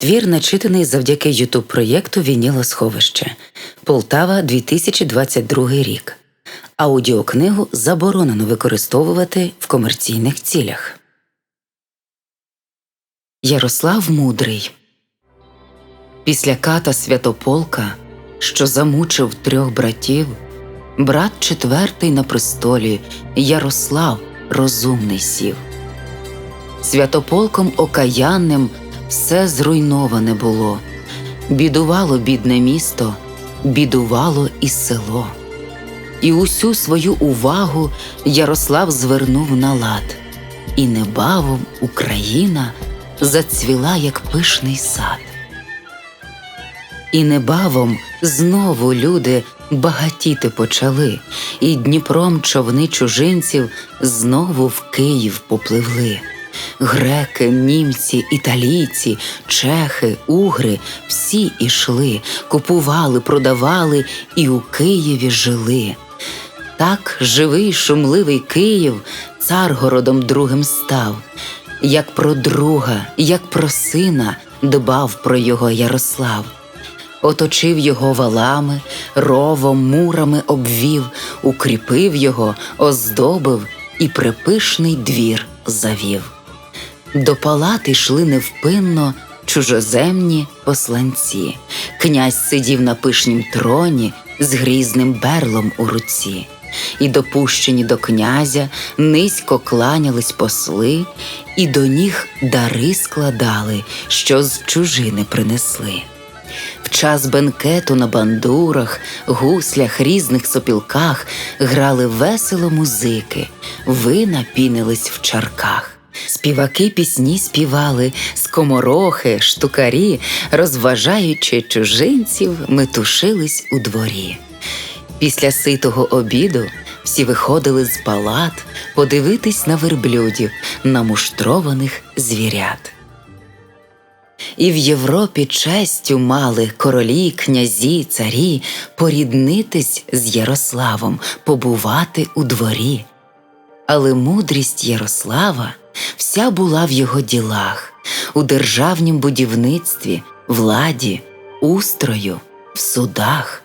Твір начитаний завдяки ютуб проєкту Вініла сховище Полтава 2022 рік. Аудіокнигу заборонено використовувати в комерційних цілях. Ярослав Мудрий Після ката Святополка, що замучив трьох братів, брат четвертий на престолі Ярослав розумний сів. Святополком окаянним все зруйноване було, бідувало бідне місто, бідувало і село. І усю свою увагу Ярослав звернув на лад, і небавом Україна зацвіла, як пишний сад. І небавом знову люди багатіти почали, і Дніпром човни чужинців знову в Київ попливли. Греки, німці, італійці, чехи, угри всі ішли, купували, продавали і у Києві жили. Так живий, шумливий Київ царгородом другим став, як про друга, як про сина дбав про його Ярослав. Оточив його валами, ровом, мурами обвів, укріпив його, оздобив і припишний двір завів. До палат йшли невпинно чужоземні посланці. Князь сидів на пишнім троні з грізним берлом у руці, і допущені до князя низько кланялись посли, і до ніг дари складали, що з чужини принесли. В час бенкету на бандурах, гуслях, різних сопілках грали весело музики, вина пінились в чарках. Співаки пісні співали, скоморохи, штукарі, розважаючи чужинців, метушились у дворі. Після ситого обіду всі виходили з палат подивитись на верблюдів, на муштрованих звірят. І в Європі честю мали королі, князі, царі поріднитись з Ярославом, побувати у дворі. Але мудрість Ярослава вся була в його ділах, у державнім будівництві, владі, устрою, в судах.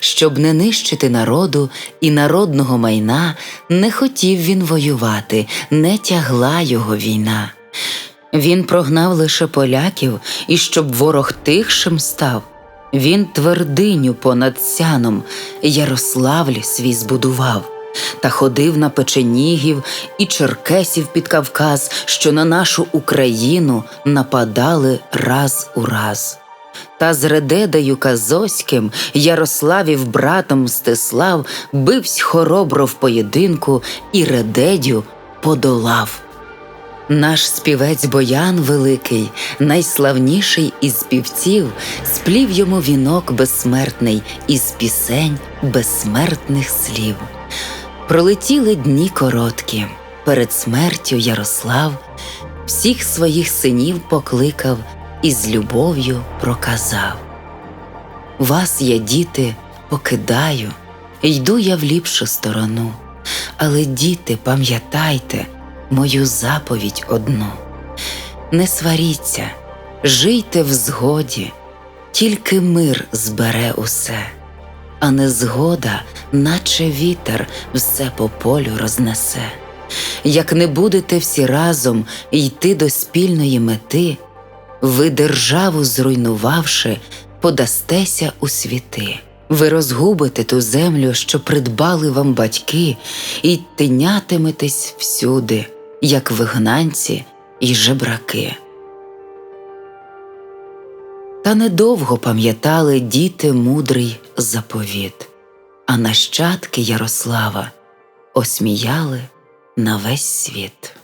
Щоб не нищити народу і народного майна, не хотів він воювати, не тягла його війна. Він прогнав лише поляків, і щоб ворог тихшим став, він твердиню понад сяном Ярославль свій збудував, та ходив на печенігів і черкесів під Кавказ, що на нашу Україну нападали раз у раз. Та з Редедою Казоським Ярославів братом Мстислав бивсь хоробро в поєдинку і Редедю подолав. Наш співець Боян Великий, найславніший із співців, сплів йому вінок безсмертний із пісень безсмертних слів. Пролетіли дні короткі, перед смертю Ярослав всіх своїх синів покликав і з любов'ю проказав. Вас, я, діти, покидаю, йду я в ліпшу сторону, але, діти, пам'ятайте мою заповідь одну. Не сваріться, жийте в згоді, тільки мир збере усе, а незгода, наче вітер, все по полю рознесе. Як не будете всі разом йти до спільної мети, ви державу зруйнувавши, подастеся у світи. Ви розгубите ту землю, що придбали вам батьки, і тинятиметесь всюди як вигнанці й жебраки. Та недовго пам'ятали діти мудрий заповіт, а нащадки Ярослава осміяли на весь світ.